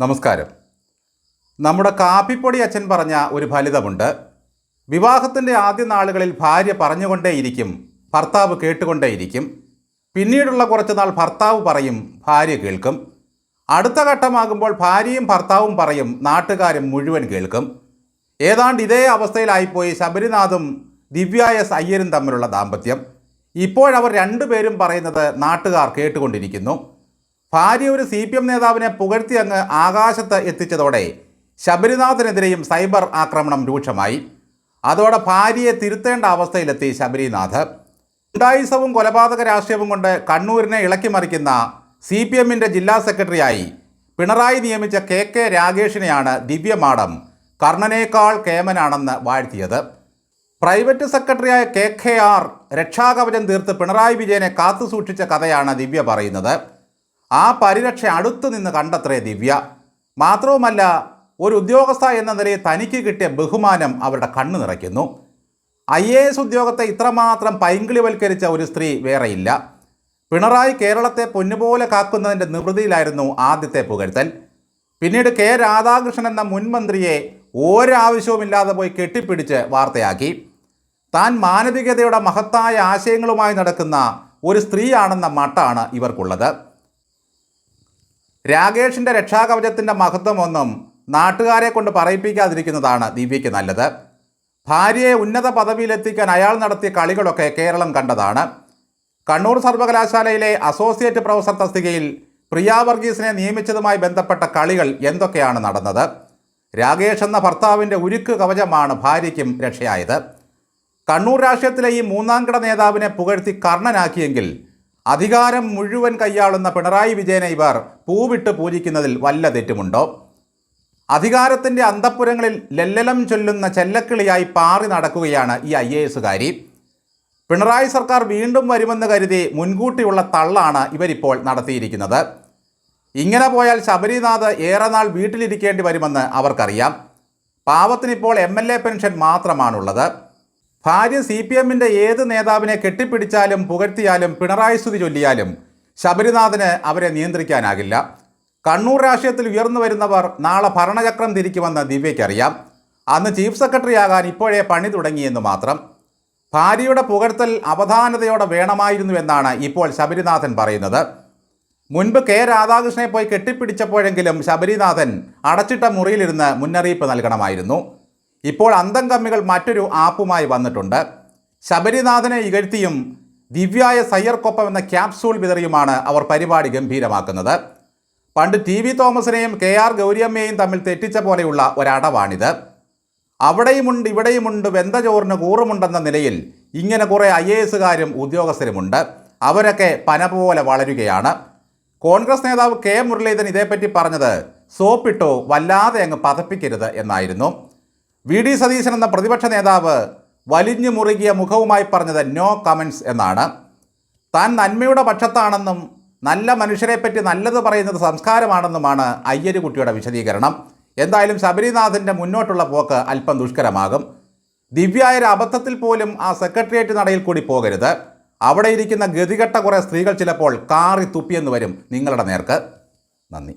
നമസ്കാരം. നമ്മുടെ കാപ്പിപ്പൊടി അച്ഛൻ പറഞ്ഞ ഒരു ഫലിതമുണ്ട്. വിവാഹത്തിന്റെ ആദ്യ നാളുകളിൽ ഭാര്യ പറഞ്ഞുകൊണ്ടേയിരിക്കും ഭർത്താവ് കേട്ടുകൊണ്ടേയിരിക്കും. പിന്നീടുള്ള കുറച്ച് നാൾ ഭർത്താവ് പറയും ഭാര്യ കേൾക്കും. അടുത്ത ഘട്ടമാകുമ്പോൾ ഭാര്യയും ഭർത്താവും പറയും നാട്ടുകാരും മുഴുവൻ കേൾക്കും. ഏതാണ്ട് ഇതേ അവസ്ഥയിലായിപ്പോയി ശബരിനാഥും ദിവ്യ എസ് അയ്യരും തമ്മിലുള്ള ദാമ്പത്യം. ഇപ്പോഴവർ രണ്ടുപേരും പറയുന്നത് നാട്ടുകാർ കേട്ടുകൊണ്ടിരിക്കുന്നു. ഭാര്യ ഒരു സി പി എം നേതാവിനെ പുകഴ്ത്തി അങ്ങ് ആകാശത്ത് എത്തിച്ചതോടെ ശബരിനാഥിനെതിരെയും സൈബർ ആക്രമണം രൂക്ഷമായി. അതോടെ ഭാര്യയെ തിരുത്തേണ്ട അവസ്ഥയിലെത്തി ശബരിനാഥ്. ഗുണ്ടായുസവും കൊലപാതക രാഷ്ട്രീയവും കൊണ്ട് കണ്ണൂരിനെ ഇളക്കി മറിക്കുന്ന സി പി എമ്മിന്റെ ജില്ലാ സെക്രട്ടറിയായി പിണറായി നിയമിച്ച കെ കെ രാഗേഷിനെയാണ് ദിവ്യമാടം കർണനേക്കാൾ കേമനാണെന്ന് വാഴ്ത്തിയത്. പ്രൈവറ്റ് സെക്രട്ടറിയായ കെ കെ ആർ രക്ഷാകവചം തീർത്ത് പിണറായി വിജയനെ കാത്തുസൂക്ഷിച്ച കഥയാണ് ദിവ്യ പറയുന്നത്. ആ പരിരക്ഷ അടുത്തു നിന്ന് കണ്ടത്രേ ദിവ്യ. മാത്രവുമല്ല ഒരു ഉദ്യോഗസ്ഥ എന്ന നിലയിൽ തനിക്ക് കിട്ടിയ ബഹുമാനം അവരുടെ കണ്ണു നിറയ്ക്കുന്നു. ഐ എ എസ് ഉദ്യോഗത്തെ ഇത്രമാത്രം പൈങ്കിളിവൽക്കരിച്ച ഒരു സ്ത്രീ വേറെയില്ല. പിണറായി കേരളത്തെ പൊന്നുപോലെ കാക്കുന്നതിന്റെ നിവൃത്തിയിലായിരുന്നു ആദ്യത്തെ പുകഴ്ത്തൽ. പിന്നീട് കെ രാധാകൃഷ്ണൻ എന്ന മുൻമന്ത്രിയെ ഒരാവശ്യവുമില്ലാതെ പോയി കെട്ടിപ്പിടിച്ച് വാർത്തയാക്കി. താൻ മാനവികതയുടെ മഹത്തായ ആശയങ്ങളുമായി നടക്കുന്ന ഒരു സ്ത്രീയാണെന്ന മട്ടാണ് ഇവർക്കുള്ളത്. രാകേഷിന്റെ രക്ഷാകവചത്തിന്റെ മഹത്വമൊന്നും നാട്ടുകാരെ കൊണ്ട് പറയിപ്പിക്കാതിരിക്കുന്നതാണ് ദിവ്യയ്ക്ക് നല്ലത്. ഭാര്യയെ ഉന്നത പദവിയിലെത്തിക്കാൻ അയാൾ നടത്തിയ കളികളൊക്കെ കേരളം കണ്ടതാണ്. കണ്ണൂർ സർവകലാശാലയിലെ അസോസിയേറ്റ് പ്രൊഫസർ തസ്തികയിൽ പ്രിയ വർഗീസിനെ നിയമിച്ചതുമായി ബന്ധപ്പെട്ട കളികൾ എന്തൊക്കെയാണ് നടന്നത്? രാകേഷ് എന്ന ഭർത്താവിന്റെ ഉരുക്ക് കവചമാണ് ഭാര്യയ്ക്കും രക്ഷയായത്. കണ്ണൂർ രാഷ്ട്രീയത്തിലെ ഈ മൂന്നാംകിട നേതാവിനെ പുകഴ്ത്തി കർണനാക്കിയെങ്കിൽ അധികാരം മുഴുവൻ കൈയാളുന്ന പിണറായി വിജയനെ ഇവർ പൂവിട്ട് പൂജിക്കുന്നതിൽ വല്ല തെറ്റുമുണ്ടോ? അധികാരത്തിന്റെ അന്തപ്പുരങ്ങളിൽ ലല്ലലം ചൊല്ലുന്ന ചെല്ലക്കിളിയായി പാറി നടക്കുകയാണ് ഈ ഐ എ എസുകാരി പിണറായി സർക്കാർ വീണ്ടും വരുമെന്ന് കരുതി മുൻകൂട്ടിയുള്ള തള്ളാണ് ഇവരിപ്പോൾ നടത്തിയിരിക്കുന്നത്. ഇങ്ങനെ പോയാൽ ശബരിനാഥ് ഏറെ നാൾ വീട്ടിലിരിക്കേണ്ടി വരുമെന്ന് അവർക്കറിയാം. പാവത്തിനിപ്പോൾ എം എൽ എ പെൻഷൻ മാത്രമാണുള്ളത്. ഭാര്യ സി പി എമ്മിന്റെ ഏത് നേതാവിനെ കെട്ടിപ്പിടിച്ചാലും പുകഴ്ത്തിയാലും പിണറായി സ്തുതി ചൊല്ലിയാലും ശബരിനാഥന് അവരെ നിയന്ത്രിക്കാനാകില്ല. കണ്ണൂർ രാഷ്ട്രീയത്തിൽ ഉയർന്നു വരുന്നവർ നാളെ ഭരണചക്രം തിരിക്കുമെന്ന് ദിവ്യയ്ക്കറിയാം. അന്ന് ചീഫ് സെക്രട്ടറി ആകാൻ ഇപ്പോഴേ പണി തുടങ്ങിയെന്ന് മാത്രം. ഭാര്യയുടെ പുകഴ്ത്തൽ അവധാനതയോടെ വേണമായിരുന്നു എന്നാണ് ഇപ്പോൾ ശബരിനാഥൻ പറയുന്നത്. മുൻപ് കെ രാധാകൃഷ്ണനെ പോയി കെട്ടിപ്പിടിച്ചപ്പോഴെങ്കിലും ശബരിനാഥൻ അടച്ചിട്ട മുറിയിലിരുന്ന് മുന്നറിയിപ്പ് നൽകണമായിരുന്നു. ഇപ്പോൾ അന്തം കമ്മികൾ മറ്റൊരു ആപ്പുമായി വന്നിട്ടുണ്ട്. ശബരിനാഥനെ ഇകഴ്ത്തിയും ദിവ്യായ സയ്യർക്കൊപ്പം എന്ന ക്യാപ്സൂൾ വിതറിയുമാണ് അവർ പരിപാടി ഗംഭീരമാക്കുന്നത്. പണ്ട് ടി വി തോമസിനെയും കെ ആർ ഗൗരിയമ്മയെയും തമ്മിൽ തെറ്റിച്ച പോലെയുള്ള ഒരടവാണിത്. അവിടെയുമുണ്ട് ഇവിടെയുമുണ്ട് വെന്ത ചോറിന് കൂറുമുണ്ടെന്ന നിലയിൽ ഇങ്ങനെ കുറേ ഐ എ എസുകാരും ഉദ്യോഗസ്ഥരുമുണ്ട്. അവരൊക്കെ പന പോലെ വളരുകയാണ്. കോൺഗ്രസ് നേതാവ് കെ മുരളീധരൻ ഇതേപ്പറ്റി പറഞ്ഞത് സോപ്പിട്ടോ വല്ലാതെ അങ്ങ് പതപ്പിക്കരുത് എന്നായിരുന്നു. വി ഡി സതീശൻ എന്ന പ്രതിപക്ഷ നേതാവ് വലിഞ്ഞു മുറുകിയ മുഖവുമായി പറഞ്ഞത് നോ കമൻസ് എന്നാണ്. താൻ നന്മയുടെ പക്ഷത്താണെന്നും നല്ല മനുഷ്യരെ പറ്റി നല്ലത് പറയുന്നത് സംസ്കാരമാണെന്നുമാണ് അയ്യരുകുട്ടിയുടെ വിശദീകരണം. എന്തായാലും ശബരിനാഥിന്റെ മുന്നോട്ടുള്ള പോക്ക് അല്പം ദുഷ്കരമാകും. ദിവ്യായ അബദ്ധത്തിൽ പോലും ആ സെക്രട്ടേറിയറ്റ് നടയിൽ കൂടി പോകരുത്. അവിടെ ഇരിക്കുന്ന ഗതികെട്ട കുറേ സ്ത്രീകൾ ചിലപ്പോൾ കാറി തുപ്പിയെന്ന് വരും നിങ്ങളുടെ നേർക്ക്. നന്ദി.